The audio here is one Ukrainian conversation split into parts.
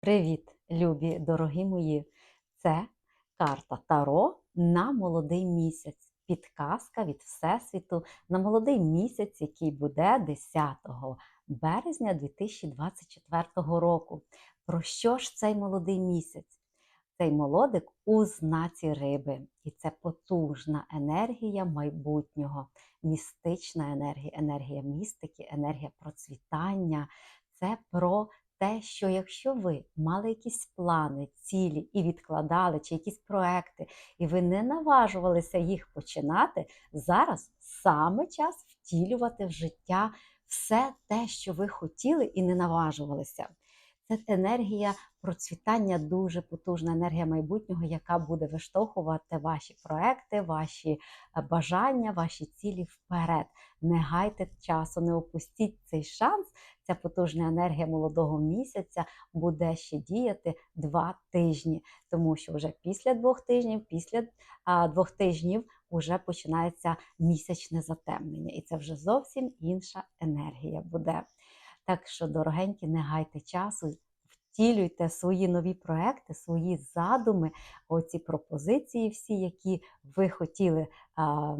Привіт, любі, дорогі мої! Це карта Таро на молодий місяць. Підказка від Всесвіту на молодий місяць, який буде 10 березня 2024 року. Про що ж цей молодий місяць? Цей молодик у знаці риби, і це потужна енергія майбутнього, містична енергія, енергія містики, енергія процвітання. Це про те, що якщо ви мали якісь плани, цілі і відкладали, чи якісь проекти, і ви не наважувалися їх починати, зараз саме час втілювати в життя все те, що ви хотіли і не наважувалися. Це енергія процвітання, дуже потужна енергія майбутнього, яка буде виштовхувати ваші проекти, ваші е, бажання, ваші цілі вперед. Не гайте часу, не опустіть цей шанс. Ця потужна енергія молодого місяця буде ще діяти два тижні, тому що вже після двох тижнів, після а, двох тижнів вже починається місячне затемнення, і це вже зовсім інша енергія буде. Так що, дорогенькі, не гайте часу, втілюйте свої нові проекти, свої задуми, оці пропозиції, всі, які ви хотіли а,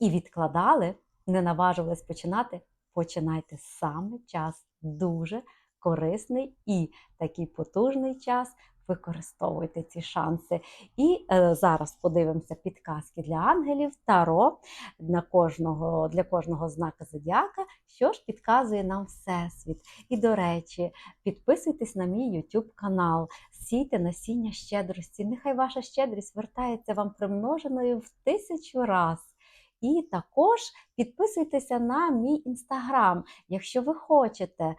і відкладали, не наважувались починати. Починайте саме час дуже корисний і такий потужний час. Використовуйте ці шанси. І е, зараз подивимося підказки для ангелів Таро на кожного, для кожного знака зодіака, що ж підказує нам Всесвіт. І, до речі, підписуйтесь на мій YouTube канал, сійте насіння щедрості. Нехай ваша щедрість вертається вам примноженою в тисячу раз. І також підписуйтеся на мій інстаграм, якщо ви хочете е,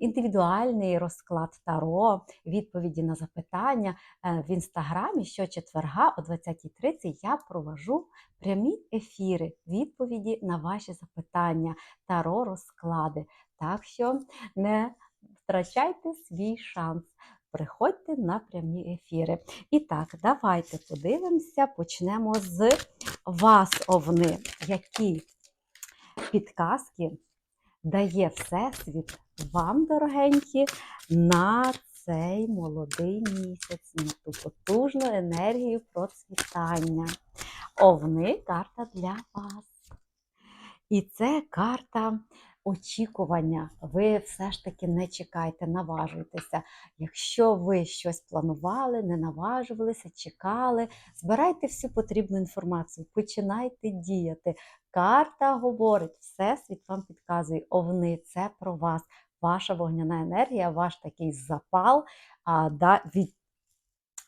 індивідуальний розклад таро, відповіді на запитання е, в інстаграмі щочетверга о 20.30 я провожу прямі ефіри, відповіді на ваші запитання, таро розклади. Так що не втрачайте свій шанс. Приходьте на прямі ефіри. І так, давайте подивимося, почнемо з вас, овни, які підказки дає Всесвіт вам, дорогенькі, на цей молодий місяць, на ту потужну енергію процвітання. Овни карта для вас. І це карта очікування. Ви все ж таки не чекайте, наважуйтеся. Якщо ви щось планували, не наважувалися, чекали, збирайте всю потрібну інформацію, починайте діяти. Карта говорить, всесвіт вам підказує, овни, це про вас, ваша вогняна енергія, ваш такий запал. А, да, від...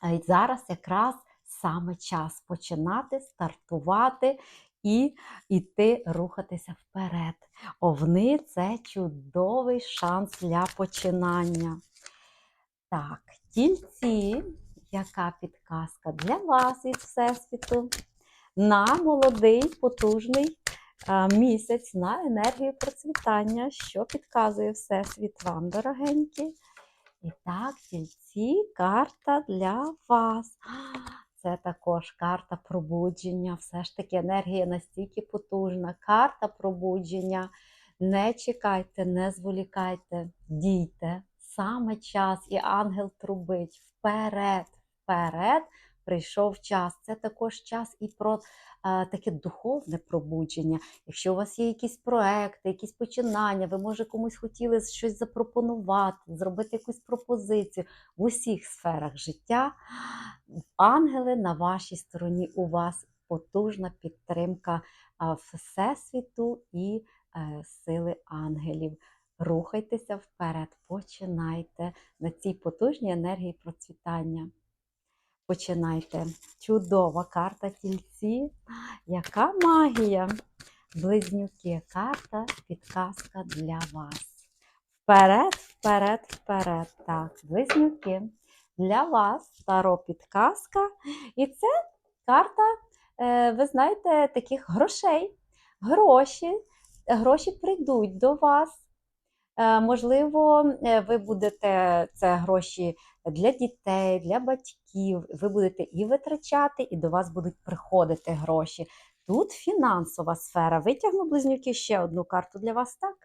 а зараз якраз саме час починати, стартувати і йти рухатися вперед. Овни це чудовий шанс для починання. Так, тільці, яка підказка для вас із Всесвіту? На молодий, потужний місяць на енергію процвітання, що підказує Всесвіт вам, дорогенькі. І так, тільці, карта для вас. Це також карта пробудження. Все ж таки енергія настільки потужна. Карта пробудження. Не чекайте, не зволікайте, дійте. Саме час, і ангел трубить вперед, вперед прийшов час. Це також час і про а, таке духовне пробудження. Якщо у вас є якісь проекти, якісь починання, ви, може, комусь хотіли щось запропонувати, зробити якусь пропозицію в усіх сферах життя. Ангели на вашій стороні, у вас потужна підтримка Всесвіту і е, сили ангелів. Рухайтеся вперед, починайте на цій потужній енергії процвітання. Починайте. Чудова карта тільці. Яка магія? Близнюки, карта, підказка для вас. Вперед, вперед, вперед. Так, близнюки. Для вас старо підказка. І це карта, е, ви знаєте, таких грошей. Гроші, гроші прийдуть до вас. Е, можливо, е, ви будете це гроші для дітей, для батьків. Ви будете і витрачати, і до вас будуть приходити гроші. Тут фінансова сфера. Витягну близнюки ще одну карту для вас, так?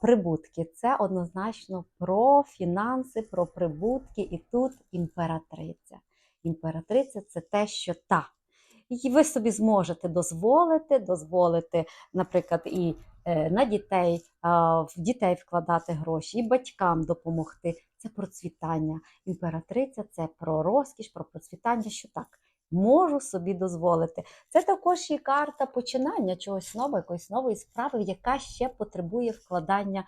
прибутки. Це однозначно про фінанси, про прибутки, і тут імператриця. Імператриця це те, що та. І ви собі зможете дозволити, дозволити, наприклад, і е, на дітей, в дітей вкладати гроші, і батькам допомогти. Це процвітання. Імператриця це про розкіш, про процвітання, що так. Можу собі дозволити. Це також і карта починання чогось нового, якоїсь нової справи, яка ще потребує вкладання е,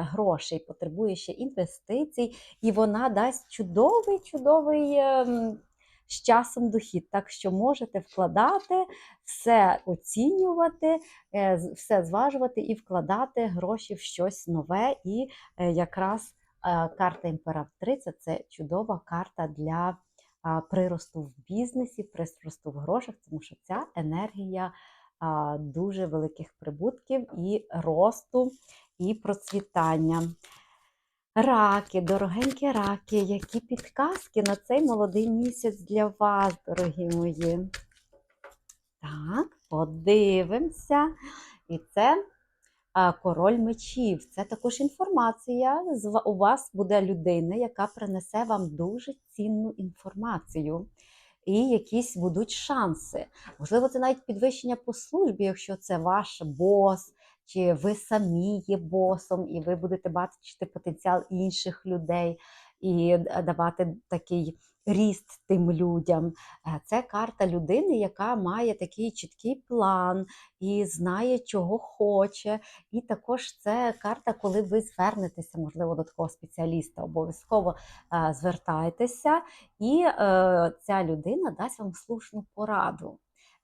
грошей, потребує ще інвестицій, і вона дасть чудовий, чудовий ем, з часом дохід. Так що можете вкладати, все оцінювати, е, все зважувати і вкладати гроші в щось нове. І е, якраз е, карта імператриця це чудова карта для приросту в бізнесі, приросту в грошах, тому що ця енергія дуже великих прибутків і росту, і процвітання. Раки, дорогенькі раки, які підказки на цей молодий місяць для вас, дорогі мої. Так, подивимося. І це король мечів. Це також інформація. У вас буде людина, яка принесе вам дуже цінну інформацію. І якісь будуть шанси. Можливо, це навіть підвищення по службі, якщо це ваш бос, чи ви самі є босом, і ви будете бачити потенціал інших людей і давати такий ріст тим людям. Е, Це карта людини, яка має такий чіткий план і знає, чого хоче. І також це карта, коли ви звернетеся, можливо, до такого спеціаліста. Обов'язково е, звертайтеся, і е, ця людина дасть вам слушну пораду.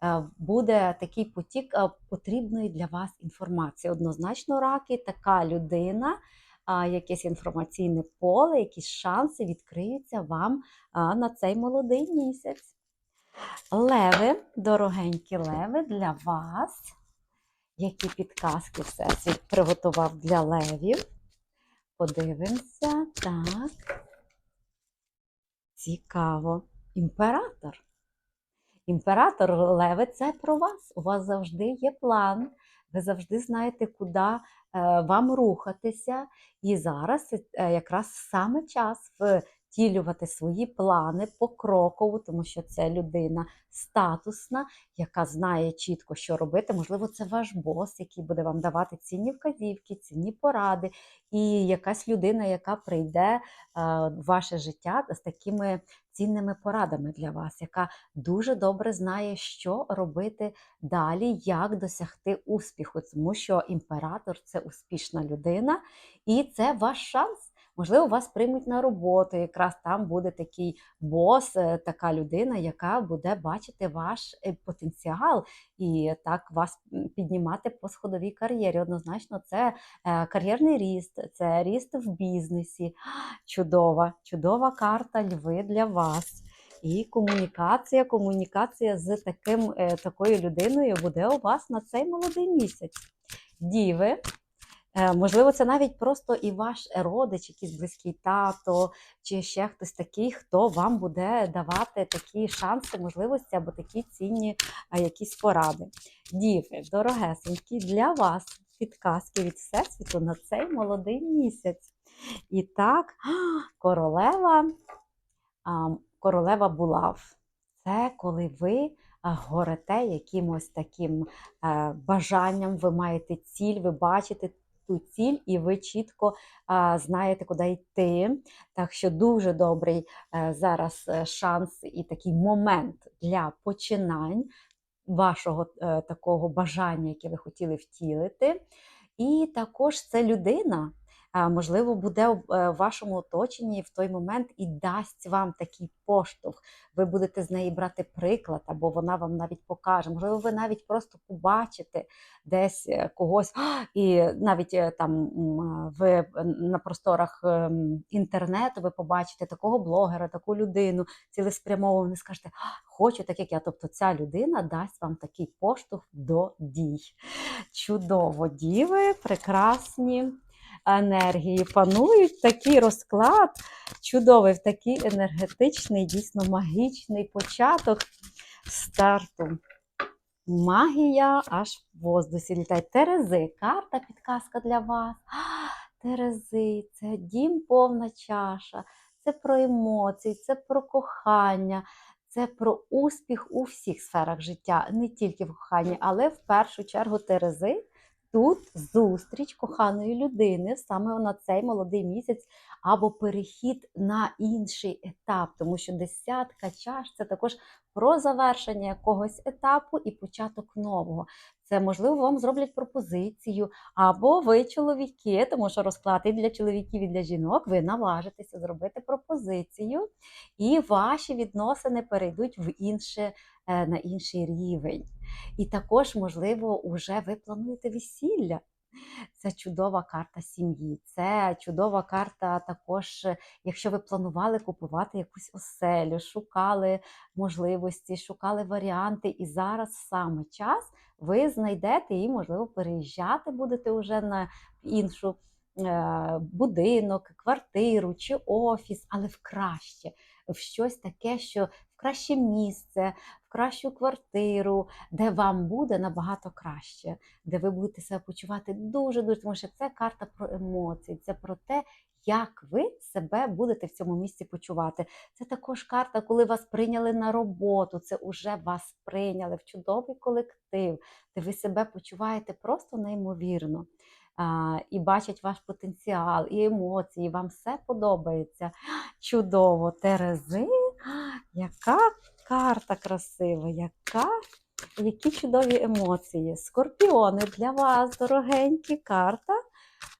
Е, Буде такий потік е, потрібної для вас інформації. Однозначно, раки, така людина, якесь інформаційне поле, якісь шанси відкриються вам на цей молодий місяць. Леви, дорогенькі леви, для вас. Які підказки всесвіт приготував для левів. Подивимося. Так. Цікаво. Імператор. Імператор Леви це про вас. У вас завжди є план. Ви завжди знаєте, куди е, вам рухатися. І зараз е, якраз саме час втілювати свої плани покроково, тому що це людина статусна, яка знає чітко, що робити. Можливо, це ваш бос, який буде вам давати цінні вказівки, цінні поради, і якась людина, яка прийде е, в ваше життя з такими цінними порадами для вас, яка дуже добре знає, що робити далі, як досягти успіху, тому що імператор це успішна людина, і це ваш шанс. Можливо, вас приймуть на роботу, якраз там буде такий бос, е, така людина, яка буде бачити ваш е, потенціал і так вас піднімати по сходовій кар'єрі. Однозначно, це е, кар'єрний ріст, це ріст в бізнесі. Чудова, чудова карта льви для вас. І комунікація, комунікація з таким, такою людиною буде у вас на цей молодий місяць. Діви. Е, Можливо, це навіть просто і ваш родич, якийсь близький тато, чи ще хтось такий, хто вам буде давати такі шанси, можливості або такі цінні а, якісь поради. Діви, дорогесенькі, для вас підказки від Всесвіту на цей молодий місяць. І так, королева, королева булав. Це коли ви а, горите якимось таким е, бажанням, ви маєте ціль, ви бачите ту ціль, і ви чітко знаєте, куди йти. Так що дуже добрий е, зараз е, шанс і такий момент для починань вашого е, такого бажання, яке ви хотіли втілити. І також це людина, можливо, буде в е, вашому оточенні в той момент і дасть вам такий поштовх. Ви будете з неї брати приклад, або вона вам навіть покаже. Можливо, ви навіть просто побачите десь е, когось, і навіть е, там ви на просторах ем, інтернету ви побачите такого блогера, таку людину цілеспрямовано, скажете, хочу так, як я. Тобто ця людина дасть вам такий поштовх до дій. Чудово, діви, прекрасні енергії панують. Такий розклад чудовий, такий енергетичний, дійсно магічний початок старту. Магія аж в воздусі літає. Терези, карта підказка для вас. Терези, це дім повна чаша, це про емоції, це про кохання, це про успіх у всіх сферах життя, не тільки в коханні, але в першу чергу Терези. Тут зустріч коханої людини саме на цей молодий місяць, або перехід на інший етап, тому що десятка чаш це також про завершення якогось етапу і початок нового. Це можливо вам зроблять пропозицію, або ви чоловіки, тому що розклад і для чоловіків і для жінок, ви наважитеся зробити пропозицію, і ваші відносини перейдуть в інше, е, на інший рівень. І також, можливо, уже ви плануєте весілля. Це чудова карта сім'ї. Це чудова карта також, е, якщо ви планували купувати якусь оселю, шукали можливості, шукали варіанти, і зараз саме час ви знайдете і, можливо, переїжджати будете вже на іншу е, будинок, квартиру чи офіс, але в краще, в щось таке, що краще місце, в кращу квартиру, де вам буде набагато краще, де ви будете себе почувати дуже дуже, тому що це карта про емоції, це про те, як ви себе будете в цьому місці почувати. Це також карта, коли вас прийняли на роботу, це вже вас прийняли в чудовий колектив, де ви себе почуваєте просто неймовірно. А, і бачать ваш потенціал, і емоції, вам все подобається. Чудово, Терези, яка карта красива, яка, які чудові емоції. Скорпіони для вас, дорогенькі, карта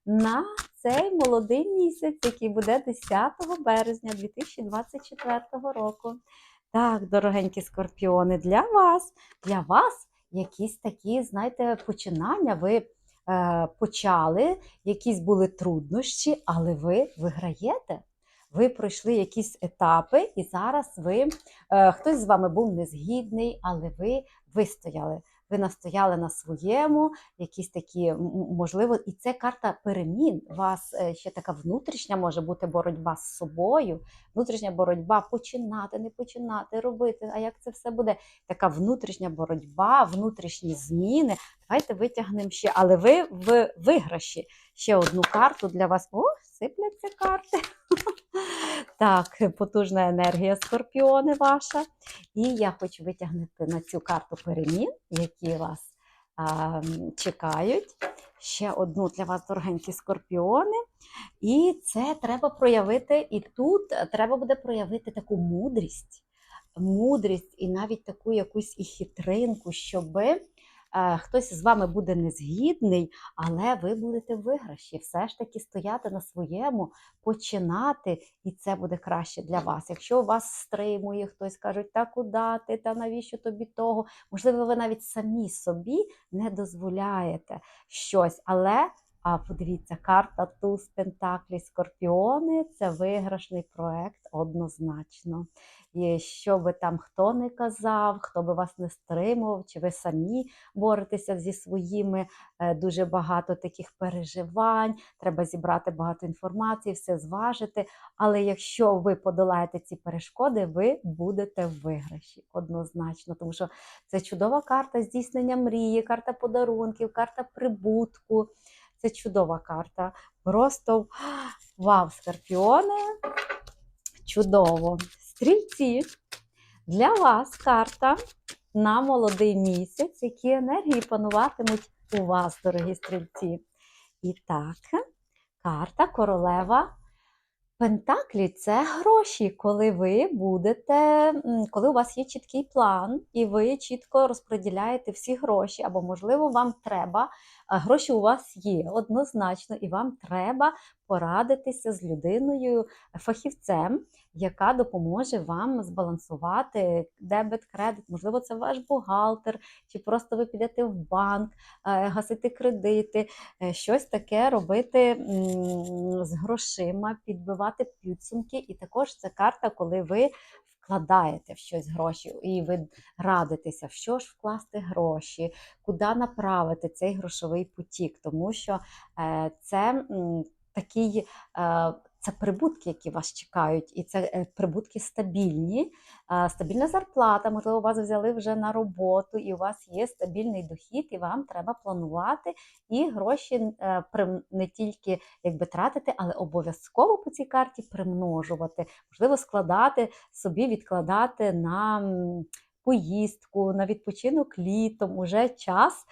на цей молодий місяць, який буде 10 березня 2024 року. Так, дорогенькі скорпіони, для вас, для вас якісь такі, знаєте, починання. Ви е, почали, якісь були труднощі, але ви виграєте. Ви пройшли якісь етапи, і зараз ви е, хтось з вами був незгідний, але ви вистояли. Ви настояли на своєму, якісь такі можливо, і це карта перемін. У вас е, ще така внутрішня може бути боротьба з собою, внутрішня боротьба починати, не починати, робити. А як це все буде? Така внутрішня боротьба, внутрішні зміни. Давайте витягнемо ще, але ви в виграші. Ще одну карту для вас. О, сипляться карти. Так, потужна енергія скорпіони ваша. І я хочу витягнути на цю карту перемін, які вас а, чекають. Ще одну для вас, дорогенькі скорпіони. І це треба проявити, і тут треба буде проявити таку мудрість, мудрість і навіть таку якусь і хитринку, щоби хтось з вами буде незгідний, але ви будете виграші. Все ж таки стояти на своєму, починати, і це буде краще для вас. Якщо вас стримує, хтось каже, та куди ти, та навіщо тобі того? Можливо, ви навіть самі собі не дозволяєте щось, але. А подивіться, карта Туз Пентаклі Скорпіони це виграшний проект однозначно. І що би там хто не казав, хто би вас не стримував, чи ви самі боретеся зі своїми е, дуже багато таких переживань, треба зібрати багато інформації, все зважити. Але якщо ви подолаєте ці перешкоди, ви будете в виграші однозначно, тому що це чудова карта здійснення мрії, карта подарунків, карта прибутку. Це чудова карта. Просто вау, скорпіони! Чудово! Стрільці, для вас карта на молодий місяць, які енергії пануватимуть у вас, дорогі стрільці. І так, карта королева Пентаклі це гроші, коли ви будете, коли у вас є чіткий план, і ви чітко розподіляєте всі гроші, або, можливо, вам треба, гроші у вас є однозначно, і вам треба порадитися з людиною, фахівцем, яка допоможе вам збалансувати дебет, кредит. Можливо, це ваш бухгалтер, чи просто ви підете в банк, е, гасити кредити, е, щось таке робити з грошима, підбивати підсумки. І також це карта, коли ви вкладаєте в щось гроші, і ви радитеся, в що ж вкласти гроші, куди направити цей грошовий потік, тому що е, це такий. Це прибутки, які вас чекають, і це е, прибутки стабільні, стабільна зарплата. Можливо, вас взяли вже на роботу, і у вас є стабільний дохід, і вам треба планувати і гроші е, не тільки якби тратити, але обов'язково по цій карті примножувати. Можливо, складати собі, відкладати на поїздку, на відпочинок літом. Уже час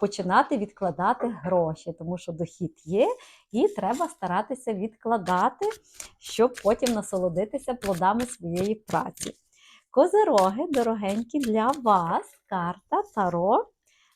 починати відкладати гроші, тому що дохід є, і треба старатися відкладати, щоб потім насолодитися плодами своєї праці. Козероги, дорогенькі, для вас карта Таро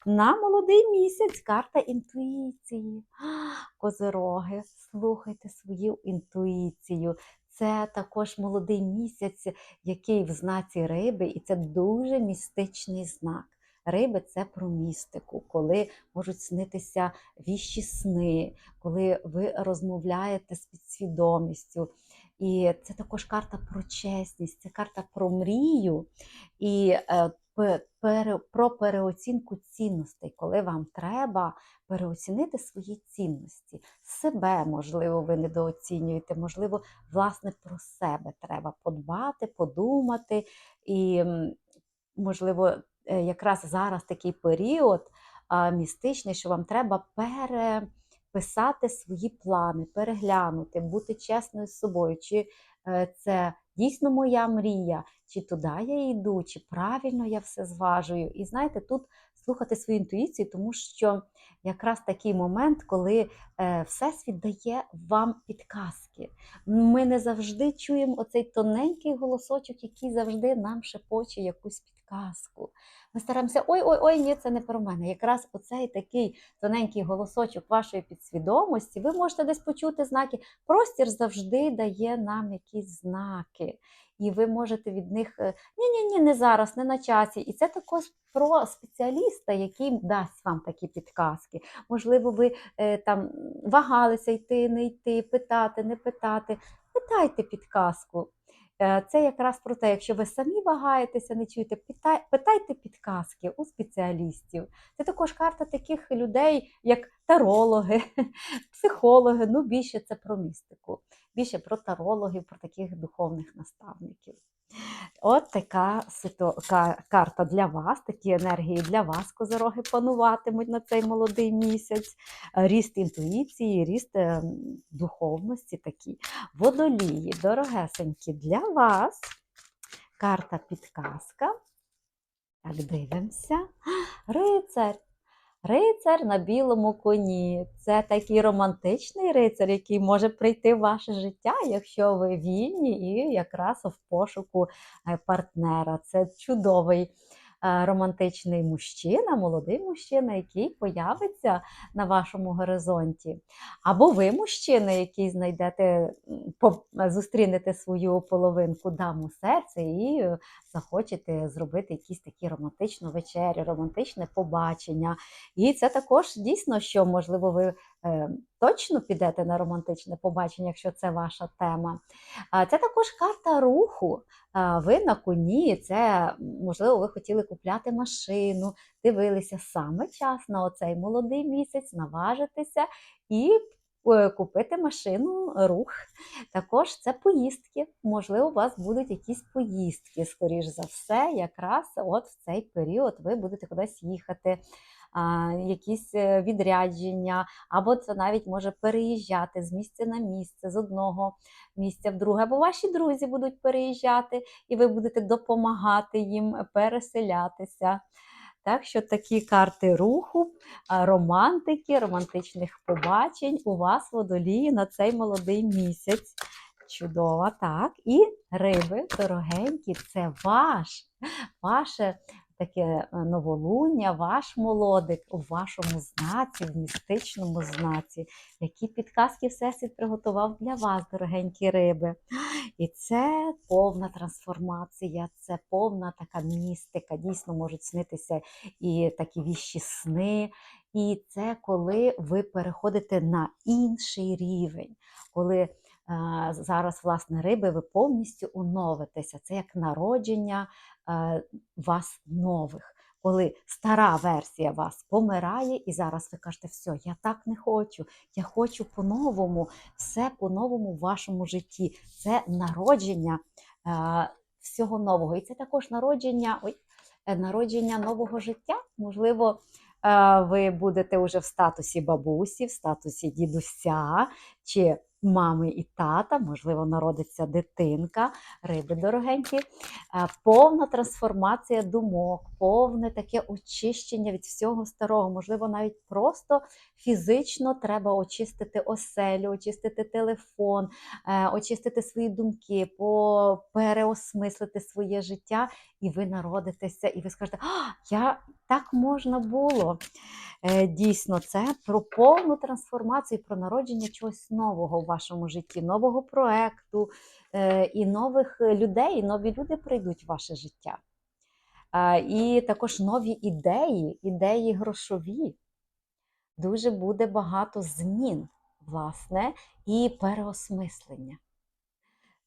на молодий місяць, карта інтуїції. Козероги, слухайте свою інтуїцію. Це також молодий місяць, який в знаці риби, і це дуже містичний знак. Риби це про містику, коли можуть снитися віщі сни, коли ви розмовляєте з підсвідомістю. І це також карта про чесність, це карта про мрію і е, про переоцінку цінностей, коли вам треба переоцінити свої цінності. Себе, можливо, ви недооцінюєте, можливо, власне, про себе треба подбати, подумати. І, можливо, е, якраз зараз такий період містичний, що вам треба переписати свої плани, переглянути, бути чесною з собою. Чи це дійсно моя мрія, чи туди я йду, чи правильно я все зважую. І знаєте, тут слухати свою інтуїцію, тому що якраз такий момент, коли е, Всесвіт дає вам підказки. Ми не завжди чуємо оцей тоненький голосочок, який завжди нам шепоче якусь підказку. Ми стараємося, ой-ой-ой, ні, це не про мене. Якраз оцей такий тоненький голосочок вашої підсвідомості, ви можете десь почути знаки. Простір завжди дає нам якісь знаки. І ви можете від них ні-ні, ні, не зараз, не на часі. І це також про спеціаліста, який дасть вам такі підказки. Можливо, ви е, там вагалися йти, не йти, питати, не питати. Питайте підказку. Е, Це якраз про те, якщо ви самі вагаєтеся, не чуєте, питайте підказки у спеціалістів. Це також карта таких людей, як тарологи, психологи. Ну, більше це про містику, більше про тарологів, про таких духовних наставників. От така карта для вас, такі енергії для вас, козороги, пануватимуть на цей молодий місяць. Ріст інтуїції, ріст е, духовності такі. Водолії, дорогесенькі, для вас. Карта підказка. Так, дивимося. Рицар. Рицар на білому коні. Це такий романтичний рицар, який може прийти в ваше життя, якщо ви вільні і якраз в пошуку е, партнера. Це чудовий романтичний мужчина, молодий мужчина, який появиться на вашому горизонті. Або ви, мужчина, який знайдете, зустрінете свою половинку даму серця і е, захочете зробити якісь такі романтичну вечерю, романтичне побачення. І це також дійсно, що можливо ви е, точно підете на романтичне побачення, якщо це ваша тема. Це також карта руху. Ви на коні, це можливо, ви хотіли купляти машину, дивилися саме час на оцей молодий місяць, наважитися і е, купити машину рух. Також це поїздки. Можливо, у вас будуть якісь поїздки, скоріш за все, якраз от в цей період ви будете кудись їхати. Якісь е, відрядження, або це навіть може переїжджати з місця на місце, з одного місця в друге, або ваші друзі будуть переїжджати, і ви будете допомагати їм переселятися. Так що такі карти руху, романтики, романтичних побачень у вас водолії на цей молодий місяць. Чудово, так. І риби дорогенькі, це ваш, ваше таке е, новолуння, ваш молодик у вашому знаці, в містичному знаці. Які підказки Всесвіт приготував для вас, дорогенькі риби. І це повна трансформація, це повна така містика. Дійсно можуть снитися і такі віщі сни. І це коли ви переходите на інший рівень, коли е, зараз, власне, риби, ви повністю оновитеся. Це як народження вас нових. коли стара версія вас помирає, і зараз ви кажете, все, я так не хочу, я хочу по-новому, все по-новому в вашому житті. Це народження е, всього нового. І це також народження, ой, е, народження нового життя. Можливо, е, ви будете вже в статусі бабусі, в статусі дідуся чи мами і тата, можливо, народиться дитинка, риби дорогенькі. Е, Повна трансформація думок, повне таке очищення від всього старого. Можливо, навіть просто фізично треба очистити оселю, очистити телефон, е, очистити свої думки, переосмислити своє життя, і ви народитеся, і ви скажете, а, я так можна було. Е, Дійсно, це про повну трансформацію, про народження чогось нового в вашому житті, нового проекту е, і нових людей, і нові люди прийдуть в ваше життя. І також нові ідеї, ідеї грошові. Дуже буде багато змін, власне, і переосмислення.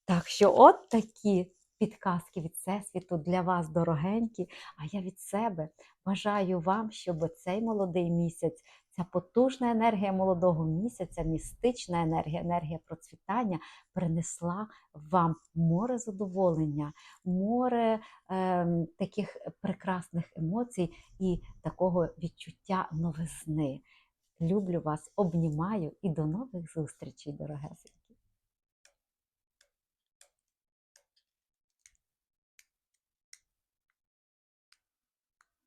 Так що, от такі підказки від Всесвіту для вас, дорогенькі. А я від себе бажаю вам, щоб цей молодий місяць, ця потужна енергія молодого місяця, містична енергія, енергія процвітання принесла вам море задоволення, море ем, таких прекрасних емоцій і такого відчуття новизни. Люблю вас, обнімаю і до нових зустрічей, дорогесенькі.